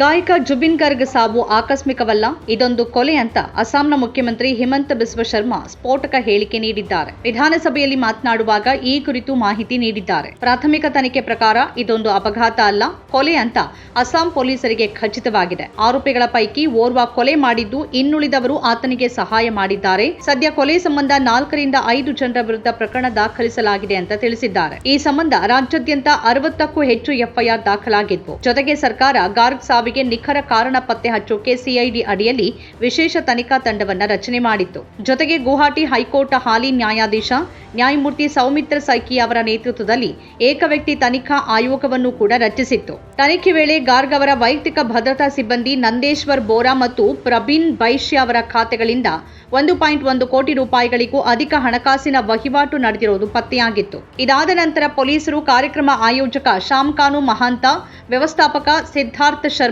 ಗಾಯಕ ಜುಬಿನ್ ಗರ್ಗ್ ಸಾವು ಆಕಸ್ಮಿಕವಲ್ಲ, ಇದೊಂದು ಕೊಲೆ ಅಂತ ಅಸ್ಸಾಂನ ಮುಖ್ಯಮಂತ್ರಿ ಹಿಮಂತ ಬಿಸ್ವ ಶರ್ಮಾ ಸ್ಫೋಟಕ ಹೇಳಿಕೆ ನೀಡಿದ್ದಾರೆ. ವಿಧಾನಸಭೆಯಲ್ಲಿ ಮಾತನಾಡುವಾಗ ಈ ಕುರಿತು ಮಾಹಿತಿ ನೀಡಿದ್ದಾರೆ. ಪ್ರಾಥಮಿಕ ತನಿಖೆ ಪ್ರಕಾರ ಇದೊಂದು ಅಪಘಾತ ಅಲ್ಲ, ಕೊಲೆ ಅಂತ ಅಸ್ಸಾಂ ಪೊಲೀಸರಿಗೆ ಖಚಿತವಾಗಿದೆ. ಆರೋಪಿಗಳ ಪೈಕಿ ಓರ್ವ ಕೊಲೆ ಮಾಡಿದ್ದು ಇನ್ನುಳಿದವರು ಆತನಿಗೆ ಸಹಾಯ ಮಾಡಿದ್ದಾರೆ. ಸದ್ಯ ಕೊಲೆ ಸಂಬಂಧ ನಾಲ್ಕರಿಂದ ಐದು ಜನರ ವಿರುದ್ಧ ಪ್ರಕರಣ ದಾಖಲಿಸಲಾಗಿದೆ ಅಂತ ತಿಳಿಸಿದ್ದಾರೆ. ಈ ಸಂಬಂಧ ರಾಜ್ಯಾದ್ಯಂತ ಅರವತ್ತಕ್ಕೂ ಹೆಚ್ಚು ಎಫ್ಐಆರ್ ದಾಖಲಾಗಿತ್ತು ಜೊತೆಗೆ ಸರ್ಕಾರ ಗಾರ್ಗ್ ಸಾವಿಗೆ ನಿಖರ ಕಾರಣ ಪತ್ತೆ ಹಚ್ಚೋಕೆ ಸಿಐಡಿ ಅಡಿಯಲ್ಲಿ ವಿಶೇಷ ತನಿಖಾ ತಂಡವನ್ನು ರಚನೆ ಮಾಡಿತ್ತು. ಜೊತೆಗೆ ಗುವಾಹಟಿ ಹೈಕೋರ್ಟ್ ಹಾಲಿ ನ್ಯಾಯಾಧೀಶ ನ್ಯಾಯಮೂರ್ತಿ ಸೌಮಿತ್ರ ಸೈಕಿ ಅವರ ನೇತೃತ್ವದಲ್ಲಿ ಏಕವ್ಯಕ್ತಿ ತನಿಖಾ ಆಯೋಗವನ್ನು ಕೂಡ ರಚಿಸಿತ್ತು. ತನಿಖೆ ವೇಳೆ ಗಾರ್ಗ್ ಅವರ ವೈಯಕ್ತಿಕ ಭದ್ರತಾ ಸಿಬ್ಬಂದಿ ನಂದೇಶ್ವರ್ ಬೋರಾ ಮತ್ತು ಪ್ರಬೀನ್ ಬೈಶ್ಯ ಅವರ ಖಾತೆಗಳಿಂದ ಒಂದು ಪಾಯಿಂಟ್ ಒಂದು ಕೋಟಿ ರೂಪಾಯಿಗಳಿಗೂ ಅಧಿಕ ಹಣಕಾಸಿನ ವಹಿವಾಟು ನಡೆದಿರುವುದು ಪತ್ತೆಯಾಗಿತ್ತು. ಇದಾದ ನಂತರ ಪೊಲೀಸರು ಕಾರ್ಯಕ್ರಮ ಆಯೋಜಕ ಶ್ಯಾಮ್ ಕಾನು ಮಹಾಂತ, ವ್ಯವಸ್ಥಾಪಕ ಸಿದ್ಧಾರ್ಥ ಶರ್ಮಾ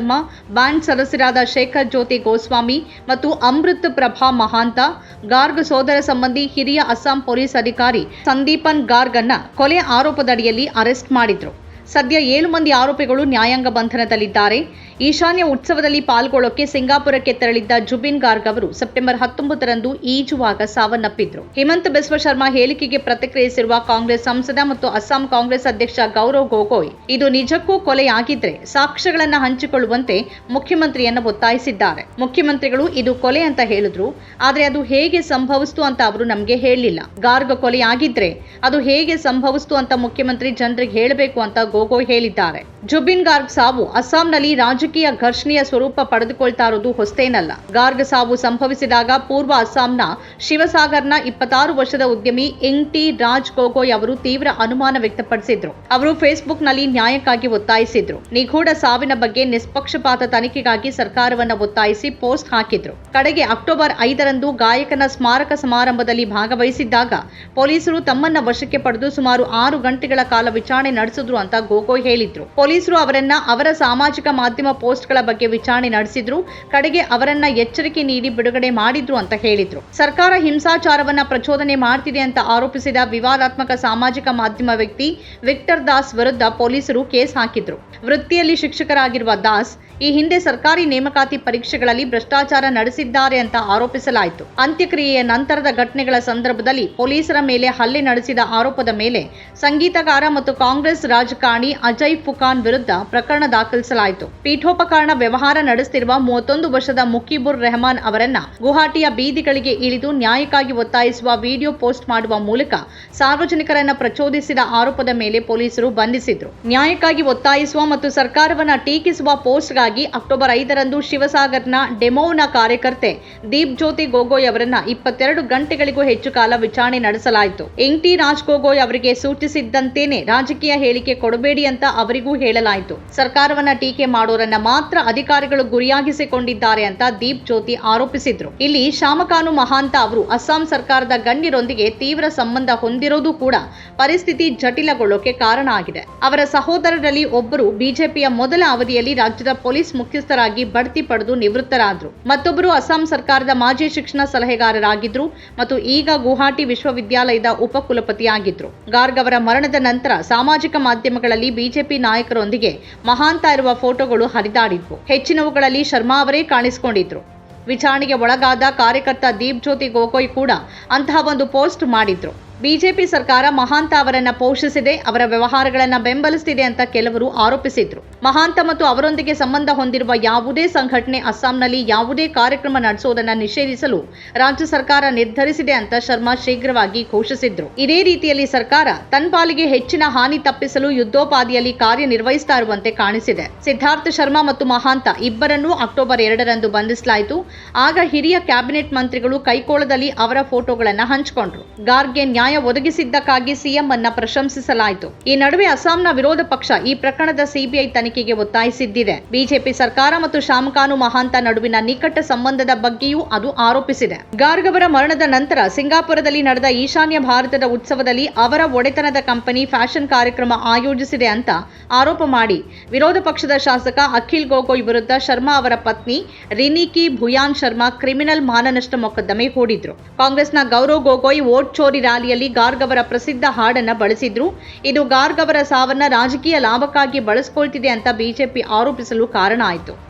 ಬ್ಯಾಂಡ್ ಸದಸ್ಯರಾದ ಶೇಖರ್ ಜ್ಯೋತಿ ಗೋಸ್ವಾಮಿ ಮತ್ತು ಅಮೃತ್ ಪ್ರಭಾ ಮಹಾಂತ, ಗಾರ್ಗ್ ಸೋದರ ಸಂಬಂಧಿ ಹಿರಿಯ ಅಸ್ಸಾಂ ಪೊಲೀಸ್ ಅಧಿಕಾರಿ ಸಂದೀಪನ್ ಗಾರ್ಗ್ ಅನ್ನ ಕೊಲೆ ಆರೋಪದಡಿಯಲ್ಲಿ ಅರೆಸ್ಟ್ ಮಾಡಿದ್ರು. ಸದ್ಯ ಏಳು ಮಂದಿ ಆರೋಪಿಗಳು ನ್ಯಾಯಾಂಗ ಬಂಧನದಲ್ಲಿದ್ದಾರೆ. ಈಶಾನ್ಯ ಉತ್ಸವದಲ್ಲಿ ಪಾಲ್ಗೊಳ್ಳೋಕೆ ಸಿಂಗಾಪುರಕ್ಕೆ ತೆರಳಿದ್ದ ಜುಬಿನ್ ಗಾರ್ಗ್ ಅವರು ಸೆಪ್ಟೆಂಬರ್ ಹತ್ತೊಂಬತ್ತರಂದು ಈಜುವಾಗ ಸಾವನ್ನಪ್ಪಿದ್ರು. ಹಿಮಂತ ಬಿಸ್ವ ಶರ್ಮಾ ಹೇಳಿಕೆಗೆ ಪ್ರತಿಕ್ರಿಯಿಸಿರುವ ಕಾಂಗ್ರೆಸ್ ಸಂಸದ ಮತ್ತು ಅಸ್ಸಾಂ ಕಾಂಗ್ರೆಸ್ ಅಧ್ಯಕ್ಷ ಗೌರವ್ ಗೊಗೋಯ್, ಇದು ನಿಜಕ್ಕೂ ಕೊಲೆಯಾಗಿದ್ರೆ ಸಾಕ್ಷ್ಯಗಳನ್ನು ಹಂಚಿಕೊಳ್ಳುವಂತೆ ಮುಖ್ಯಮಂತ್ರಿಯನ್ನು ಒತ್ತಾಯಿಸಿದ್ದಾರೆ. ಮುಖ್ಯಮಂತ್ರಿಗಳು ಇದು ಕೊಲೆ ಅಂತ ಹೇಳಿದ್ರು, ಆದ್ರೆ ಅದು ಹೇಗೆ ಸಂಭವಿಸ್ತು ಅಂತ ಅವರು ನಮಗೆ ಹೇಳಲಿಲ್ಲ. ಗಾರ್ಗ್ ಕೊಲೆಯಾಗಿದ್ರೆ ಅದು ಹೇಗೆ ಸಂಭವಿಸ್ತು ಅಂತ ಮುಖ್ಯಮಂತ್ರಿ ಜನರಿಗೆ ಹೇಳಬೇಕು ಅಂತ ಗೊಗೊಯ್ ಹೇಳಿದ್ದಾರೆ. ಜುಬಿನ್ ಗಾರ್ಗ್ ಸಾವು ಅಸ್ಸಾಂನಲ್ಲಿ ರಾಜಕೀಯ ಘರ್ಷಣೆಯ ಸ್ವರೂಪ ಪಡೆದುಕೊಳ್ತಾ ಇರೋದು ಹೊಸ್ತೇನಲ್ಲ. ಗಾರ್ಗ್ ಸಾವು ಸಂಭವಿಸಿದಾಗ ಪೂರ್ವ ಅಸ್ಸಾಂನ ಶಿವಸಾಗರ್ನ ಇಪ್ಪತ್ತಾರು ವರ್ಷದ ಉದ್ಯಮಿ ಎಂಗ್ ಟಿ ರಾಜ್ ಗೊಗೋಯ್ ಅವರು ತೀವ್ರ ಅನುಮಾನ ವ್ಯಕ್ತಪಡಿಸಿದ್ರು. ಅವರು ಫೇಸ್ಬುಕ್ನಲ್ಲಿ ನ್ಯಾಯಕ್ಕಾಗಿ ಒತ್ತಾಯಿಸಿದ್ರು. ನಿಗೂಢ ಸಾವಿನ ಬಗ್ಗೆ ನಿಷ್ಪಕ್ಷಪಾತ ತನಿಖೆಗಾಗಿ ಸರ್ಕಾರವನ್ನು ಒತ್ತಾಯಿಸಿ ಪೋಸ್ಟ್ ಹಾಕಿದ್ರು. ಕಡೆಗೆ ಅಕ್ಟೋಬರ್ ಐದರಂದು ಗಾಯಕನ ಸ್ಮಾರಕ ಸಮಾರಂಭದಲ್ಲಿ ಭಾಗವಹಿಸಿದ್ದಾಗ ಪೊಲೀಸರು ತಮ್ಮನ್ನ ವಶಕ್ಕೆ ಪಡೆದು ಸುಮಾರು ಆರು ಗಂಟೆಗಳ ಕಾಲ ವಿಚಾರಣೆ ನಡೆಸಿದ್ರು ಅಂತ ಗೊಗೋಯ್ ಹೇಳಿದ್ರು. ಪೊಲೀಸರು ಅವರನ್ನ ಅವರ ಸಾಮಾಜಿಕ ಮಾಧ್ಯಮ ಪೋಸ್ಟ್ಗಳ ಬಗ್ಗೆ ವಿಚಾರಣೆ ನಡೆಸಿದ್ರು. ಕಡೆಗೆ ಅವರನ್ನ ಎಚ್ಚರಿಕೆ ನೀಡಿ ಬಿಡುಗಡೆ ಮಾಡಿದ್ರು ಅಂತ ಹೇಳಿದ್ರು. ಸರ್ಕಾರ ಹಿಂಸಾಚಾರವನ್ನ ಪ್ರಚೋದನೆ ಮಾಡ್ತಿದೆ ಅಂತ ಆರೋಪಿಸಿದ ವಿವಾದಾತ್ಮಕ ಸಾಮಾಜಿಕ ಮಾಧ್ಯಮ ವ್ಯಕ್ತಿ ವಿಕ್ಟರ್ ದಾಸ್ ವಿರುದ್ಧ ಪೊಲೀಸರು ಕೇಸ್ ಹಾಕಿದ್ರು. ವೃತ್ತಿಯಲ್ಲಿ ಶಿಕ್ಷಕರಾಗಿರುವ ದಾಸ್ ಈ ಹಿಂದೆ ಸರ್ಕಾರಿ ನೇಮಕಾತಿ ಪರೀಕ್ಷೆಗಳಲ್ಲಿ ಭ್ರಷ್ಟಾಚಾರ ನಡೆಸಿದ್ದಾರೆ ಅಂತ ಆರೋಪಿಸಲಾಯಿತು. ಅಂತ್ಯಕ್ರಿಯೆಯ ನಂತರದ ಘಟನೆಗಳ ಸಂದರ್ಭದಲ್ಲಿ ಪೊಲೀಸರ ಮೇಲೆ ಹಲ್ಲೆ ನಡೆಸಿದ ಆರೋಪದ ಮೇಲೆ ಸಂಗೀತಗಾರ ಮತ್ತು ಕಾಂಗ್ರೆಸ್ ರಾಜಕಾರಣಿ ಅಜಯ್ ಫುಕಾನ್ ವಿರುದ್ಧ ಪ್ರಕರಣ ದಾಖಲಿಸಲಾಯಿತು. ಪೀಠೋಪಕರಣ ವ್ಯವಹಾರ ನಡೆಸುತ್ತಿರುವ ಮೂವತ್ತೊಂದು ವರ್ಷದ ಮುಕೀಬುರ್ ರೆಹಮಾನ್ ಅವರನ್ನ ಗುವಾಹಟಿಯ ಬೀದಿಗಳಿಗೆ ಇಳಿದು ನ್ಯಾಯಕ್ಕಾಗಿ ಒತ್ತಾಯಿಸುವ ವಿಡಿಯೋ ಪೋಸ್ಟ್ ಮಾಡುವ ಮೂಲಕ ಸಾರ್ವಜನಿಕರನ್ನ ಪ್ರಚೋದಿಸಿದ ಆರೋಪದ ಮೇಲೆ ಪೊಲೀಸರು ಬಂಧಿಸಿದ್ರು. ನ್ಯಾಯಕ್ಕಾಗಿ ಒತ್ತಾಯಿಸುವ ಮತ್ತು ಸರ್ಕಾರವನ್ನ ಟೀಕಿಸುವ ಪೋಸ್ಟ್ಗಾಗಿ ಅಕ್ಟೋಬರ್ ಐದರಂದು ಶಿವಸಾಗರ್ನ ಡೆಮೋನ ಕಾರ್ಯಕರ್ತೆ ದೀಪ್ ಜ್ಯೋತಿ ಗೊಗೋಯ್ ಅವರನ್ನ ಇಪ್ಪತ್ತೆರಡು ಗಂಟೆಗಳಿಗೂ ಹೆಚ್ಚು ಕಾಲ ವಿಚಾರಣೆ ನಡೆಸಲಾಯಿತು. ಎನ್ ಟಿ ರಾಜ್ ಗೊಗೋಯ್ ಅವರಿಗೆ ಸೂಚಿಸಿದ್ದಂತೇನೆ ರಾಜಕೀಯ ಹೇಳಿಕೆ ಕೊಡಬೇಡಿ ಅಂತ ಅವರಿಗೂ ಹೇಳಲಾಯಿತು. ಸರ್ಕಾರವನ್ನ ಟೀಕೆ ಮಾಡೋರನ್ನ ಮಾತ್ರ ಅಧಿಕಾರಿಗಳು ಗುರಿಯಾಗಿಸಿಕೊಂಡಿದ್ದಾರೆ ಅಂತ ದೀಪ್ ಜ್ಯೋತಿ ಆರೋಪಿಸಿದ್ರು. ಇಲ್ಲಿ ಶಾಮಕಾನು ಮಹಾಂತ ಅವರು ಅಸ್ಸಾಂ ಸರ್ಕಾರದ ಗಣ್ಯರೊಂದಿಗೆ ತೀವ್ರ ಸಂಬಂಧ ಹೊಂದಿರೋದು ಕೂಡ ಪರಿಸ್ಥಿತಿ ಜಟಿಲಗೊಳ್ಳೋಕೆ ಕಾರಣ ಆಗಿದೆ. ಅವರ ಸಹೋದರರಲ್ಲಿ ಒಬ್ಬರು ಬಿಜೆಪಿಯ ಮೊದಲ ಅವಧಿಯಲ್ಲಿ ರಾಜ್ಯದ ಪೊಲೀಸ್ ಮುಖ್ಯಸ್ಥರಾಗಿ ಬಡ್ತಿ ಪಡೆದು ನಿವೃತ್ತರಾದರು. ಮತ್ತೊಬ್ಬರು ಅಸ್ಸಾಂ ಸರ್ಕಾರದ ಮಾಜಿ ಶಿಕ್ಷಣ ಸಲಹೆಗಾರರಾಗಿದ್ದರು ಮತ್ತು ಈಗ ಗುವಾಹಟಿ ವಿಶ್ವವಿದ್ಯಾಲಯದ ಉಪಕುಲಪತಿಯಾಗಿದ್ದರು ಗಾರ್ಗ್ ಅವರ ಮರಣದ ನಂತರ ಸಾಮಾಜಿಕ ಮಾಧ್ಯಮಗಳಲ್ಲಿ ಬಿಜೆಪಿ ನಾಯಕರೊಂದಿಗೆ ಮಹಾಂತ ಇರುವ ಫೋಟೋಗಳು ಹರಿದಾಡಿದ್ವು. ಹೆಚ್ಚಿನವುಗಳಲ್ಲಿ ಶರ್ಮಾ ಅವರೇ ಕಾಣಿಸಿಕೊಂಡಿದ್ರು. ವಿಚಾರಣೆಗೆ ಒಳಗಾದ ಕಾರ್ಯಕರ್ತ ದೀಪ್ ಜ್ಯೋತಿ ಗೊಗೊಯ್ ಕೂಡ ಅಂತಹ ಒಂದು ಪೋಸ್ಟ್ ಮಾಡಿದ್ರು. ಬಿಜೆಪಿ ಸರ್ಕಾರ ಮಹಾಂತ ಅವರನ್ನ ಪೋಷಿಸಿದೆ, ಅವರ ವ್ಯವಹಾರಗಳನ್ನ ಬೆಂಬಲಿಸುತ್ತಿದೆ ಅಂತ ಕೆಲವರು ಆರೋಪಿಸಿದ್ರು. ಮಹಾಂತ ಮತ್ತು ಅವರೊಂದಿಗೆ ಸಂಬಂಧ ಹೊಂದಿರುವ ಯಾವುದೇ ಸಂಘಟನೆ ಅಸ್ಸಾಂನಲ್ಲಿ ಯಾವುದೇ ಕಾರ್ಯಕ್ರಮ ನಡೆಸುವುದನ್ನು ನಿಷೇಧಿಸಲು ರಾಜ್ಯ ಸರ್ಕಾರ ನಿರ್ಧರಿಸಿದೆ ಅಂತ ಶರ್ಮಾ ಶೀಘ್ರವಾಗಿ ಘೋಷಿಸಿದ್ರು. ಇದೇ ರೀತಿಯಲ್ಲಿ ಸರ್ಕಾರ ತನ್ನ ಪಾಲಿಗೆ ಹೆಚ್ಚಿನ ಹಾನಿ ತಪ್ಪಿಸಲು ಯುದ್ಧೋಪಾದಿಯಲ್ಲಿ ಕಾರ್ಯನಿರ್ವಹಿಸ್ತಾ ಇರುವಂತೆ ಕಾಣಿಸಿದೆ. ಸಿದ್ಧಾರ್ಥ ಶರ್ಮಾ ಮತ್ತು ಮಹಾಂತ ಇಬ್ಬರನ್ನೂ ಅಕ್ಟೋಬರ್ ಎರಡರಂದು ಬಂಧಿಸಲಾಯಿತು. ಆಗ ಹಿರಿಯ ಕ್ಯಾಬಿನೆಟ್ ಮಂತ್ರಿಗಳು ಕೈಕೋಳದಲ್ಲಿ ಅವರ ಫೋಟೋಗಳನ್ನ ಹಂಚಿಕೊಂಡ್ರು. ಗಾರ್ಗೆ ನ್ಯಾಯ ಒದಗಿಸಿದ್ದಕ್ಕಾಗಿ ಸಿಎಂ ಅನ್ನ ಪ್ರಶಂಸಿಸಲಾಯಿತು. ಈ ನಡುವೆ ಅಸ್ಸಾಂನ ವಿರೋಧ ಪಕ್ಷ ಈ ಪ್ರಕರಣದ ಸಿಬಿಐ ತನಿಖೆಗೆ ಒತ್ತಾಯಿಸಿದ್ದಿದೆ. ಬಿಜೆಪಿ ಸರ್ಕಾರ ಮತ್ತು ಶಾಮಕಾನು ಮಹಾಂತ ನಡುವಿನ ನಿಕಟ ಸಂಬಂಧದ ಬಗ್ಗೆಯೂ ಅದು ಆರೋಪಿಸಿದೆ. ಗಾರ್ಗವರ ಮರಣದ ನಂತರ ಸಿಂಗಾಪುರದಲ್ಲಿ ನಡೆದ ಈಶಾನ್ಯ ಭಾರತದ ಉತ್ಸವದಲ್ಲಿ ಅವರ ಒಡೆತನದ ಕಂಪನಿ ಫ್ಯಾಷನ್ ಕಾರ್ಯಕ್ರಮ ಆಯೋಜಿಸಿದೆ ಅಂತ ಆರೋಪ ಮಾಡಿ ವಿರೋಧ ಪಕ್ಷದ ಶಾಸಕ ಅಖಿಲ್ ಗೊಗೊಯ್ ವಿರುದ್ಧ ಶರ್ಮಾ ಅವರ ಪತ್ನಿ ರಿನಿಕಿ ಭುಯಾನ್ ಶರ್ಮಾ ಕ್ರಿಮಿನಲ್ ಮಾನನಷ್ಟ ಮೊಕದ್ದಮೆ ಹೂಡಿದ್ರು. ಕಾಂಗ್ರೆಸ್ನ ಗೌರವ್ ಗೊಗೊಯ್ ವೋಟ್ ಚೋರಿ ರ್ಯಾಲಿಯಲ್ಲಿ ಗಾರ್ಗ್ ಅವರ ಪ್ರಸಿದ್ಧ ಹಾಡನ್ನ ಬಳಸಿದ್ರು. ಇದು ಗಾರ್ಗ್ ಅವರ ಸಾವನ್ನ ರಾಜಕೀಯ ಲಾಭಕ್ಕಾಗಿ ಬಳಸ್ಕೊಳ್ತಿದೆ ಅಂತ ಬಿಜೆಪಿ ಆರೋಪಿಸಲು ಕಾರಣ ಆಯಿತು.